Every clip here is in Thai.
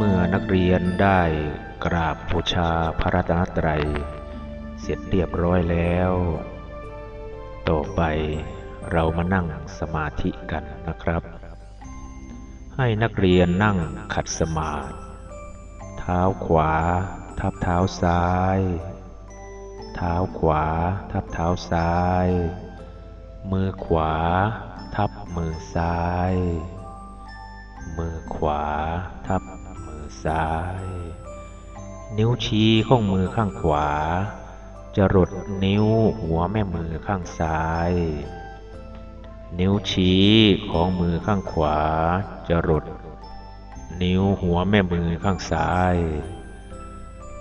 มื่อนักเรียนได้กราบบูชาพระรัตนตรัย เสร็จเรียบร้อยแล้ว ต่อไปเรามานั่งสมาธิกันนะครับ ให้นักเรียนนั่งขัดสมาธิเท้าขวา ทับเท้าซ้าย เท้าขวา ทับเท้าซ้าย มือขวา ทับมือซ้าย มือขวา ทับ ซ้าย นิ้วชี้ของมือข้างขวา จะรดนิ้วหัวแม่มือข้างซ้าย นิ้วชี้ของมือข้างขวา จะรดนิ้วหัวแม่มือข้างซ้าย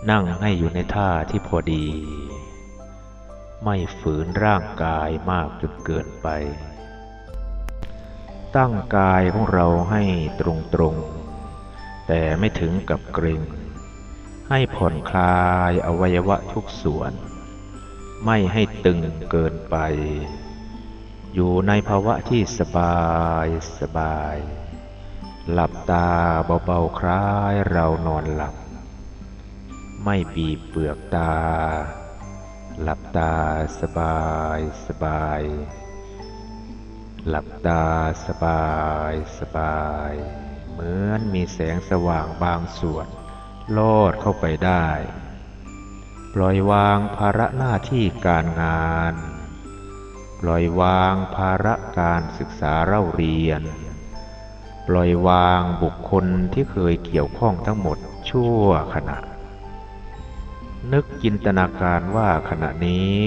นั่งให้อยู่ในท่าที่พอดี ไม่ฝืนร่างกายมากจนเกินไป ตั้งกายของเราให้ตรงตรงๆ แต่ไม่ถึงกับเกร็งให้ผ่อนคลายอวัยวะทุกส่วน ไม่ให้ตึงเกินไป อยู่ในภาวะที่สบายสบาย หลับตาเบาๆคล้ายเรานอนหลับ ไม่บีบเปลือกตา หลับตาสบายสบาย หลับตาสบายสบาย เหมือนมีแสงสว่างบางส่วน ลอดเข้าไปได้ ปล่อยวางภาระหน้าที่การงาน ปล่อยวางภาระการศึกษาเล่าเรียน ปล่อยวางบุคคลที่เคยเกี่ยวข้องทั้งหมดชั่วขณะ นึกจินตนาการว่าขณะนี้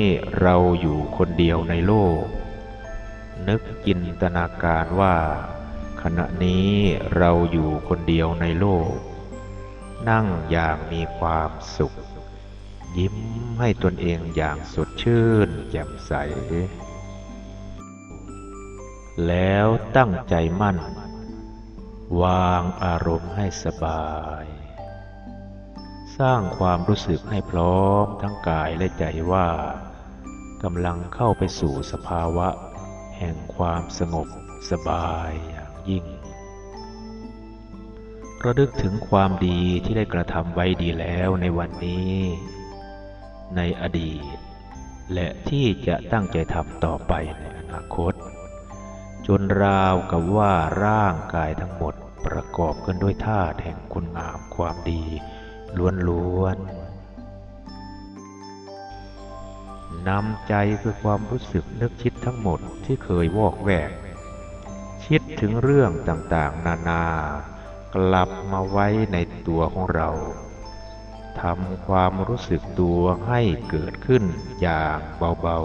เราอยู่คนเดียวในโลก นึกจินตนาการว่า ขณะนี้เราอยู่คนเดียวในโลก นั่งอย่างมีความสุข ยิ้มให้ตนเองอย่างสดชื่นแจ่มใส แล้วตั้งใจมั่น วางอารมณ์ให้สบาย สร้างความรู้สึกให้พร้อมทั้งกายและใจว่ากำลังเข้าไปสู่สภาวะ แห่งความสงบสบาย ยิ่ง ระลึกถึงความดีที่ได้กระทำไว้ดีแล้วในวันนี้ ในอดีต และที่จะตั้งใจทำต่อไปในอนาคต จนราวกับว่าร่างกายทั้งหมดประกอบกันด้วยธาตุแห่งคุณงามความดีล้วนๆนำใจคือความรู้สึกนึกคิดทั้งหมดที่เคยวอกแวก คิดถึงเรื่องต่างๆ นานากลับมาไว้ในตัวของเราทำความรู้สึกตัวให้เกิดขึ้นอย่างเบา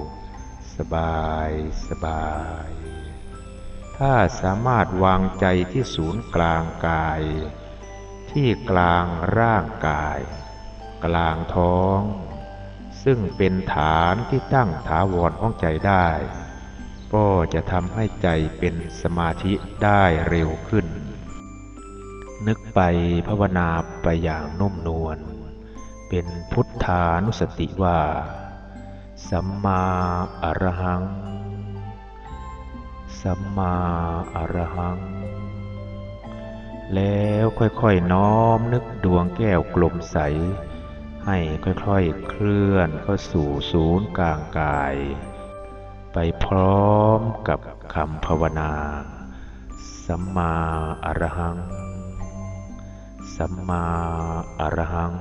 ๆ สบายสบาย ถ้าสามารถวางใจที่ศูนย์กลางกาย ที่กลางร่างกาย กลางท้อง ซึ่งเป็นฐานที่ตั้งถาวรของใจได้ ก็จะทำให้ใจเป็นสมาธิได้เร็วขึ้น นึกไปภาวนาไปอย่างนุ่มนวล เป็นพุทธานุสติว่า สัมมาอรหัง สัมมาอรหัง แล้วค่อยๆน้อมนึกดวงแก้วกลมใส ให้ค่อยๆเคลื่อนเข้าสู่ศูนย์กลางกาย ไปพร้อมกับคำภาวนา สัมมาอรหัง สัมมาอรหัง